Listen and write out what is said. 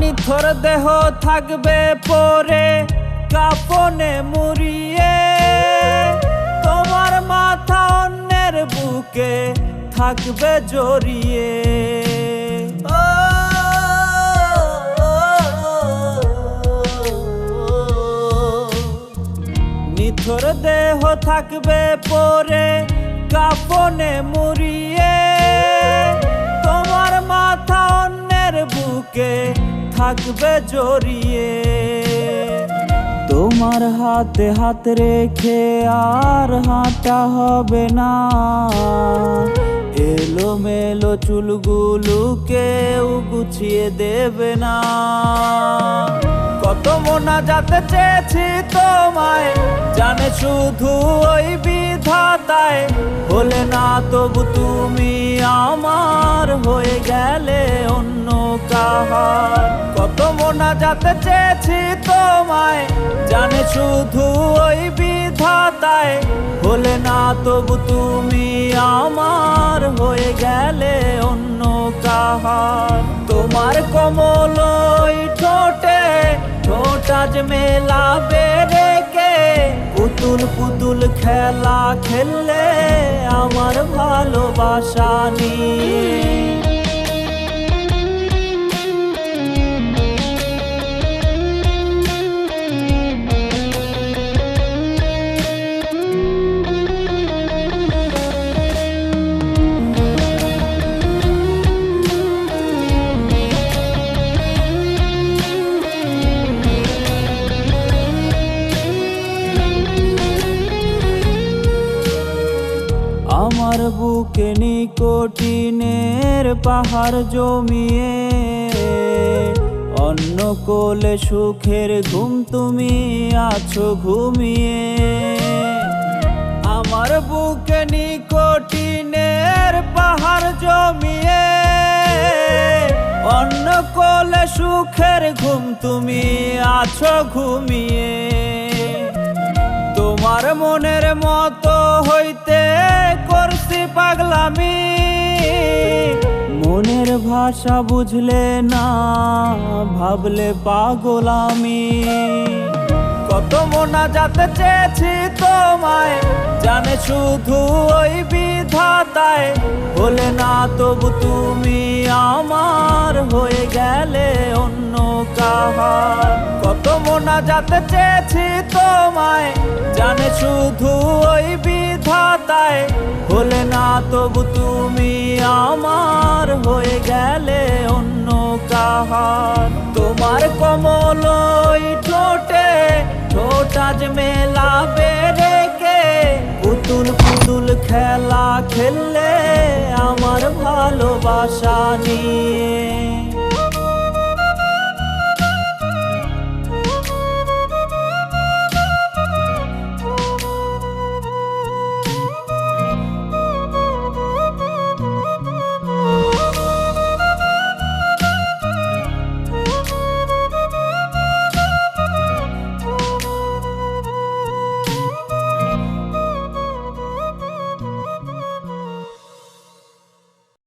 নিথর দেহ থাকবে পরে, কাপনে মুড়িয়ে। তোমার মাথা অন্যের বুকে থাকবে জড়িয়ে। নিথর দেহ থাকবে পরে, কাপনে মুড়িয়ে। থাকবে জড়িয়ে। তোমার হাতে হাত রেখে আর হাঁটা হবে না। এলো মেলো চুলগুলো কেউ গুছিয়ে দেবে না। কত মোনা যাতে চেয়েছি তোমায়, জানে শুধু ওই বিধাতায়। হলে না তবু তুমি আমার হয়ে গেলে অন্য যাতে চেয়েছি তোমায়। জানে শুধু ওই বিধাতায় হলে না তবু তুমি আমার হয়ে গেলে অন্য কাহার। তোমার কমল ওই ঠোঁটে, ঠোঁট আজ মেলাবে রেখে পুতুল পুতুল খেলা খেললে আমার ভালোবাসা নিয়ে আমার বুকে নিকটিনের পাহাড় জমিয়ে অন্য কোলে সুখের ঘুম তুমি আছো ঘুমিয়ে। আমার বুকে নিকটিনের পাহাড় জমিয়ে অন্য কোলে সুখের ঘুম তুমি আছো ঘুমিয়ে। তোমার মনের মতো হইতে করছি পাগলামি, মনের ভাষা বুঝলে না, ভাবলে পাগল আমি কত মোনা যাতে চেয়েছি তোমায়, জানে শুধু ওই বিধাতায়। হলে না তবু তুমি আমার হয়ে গেলে অন্য কাহার। মোনা যাতে চেয়েছি তোমায়, জানে শুধু ওই বিধাতায়, হলে না তবু তুমি আমার হয়ে গেলে অন্য কাহার। তোমার কমল ওই ঠোঁটে, ঠোঁট আজ মেলাবে রেখে পুতুল পুতুল খেলা খেললে আমার ভালোবাসা নিয়ে।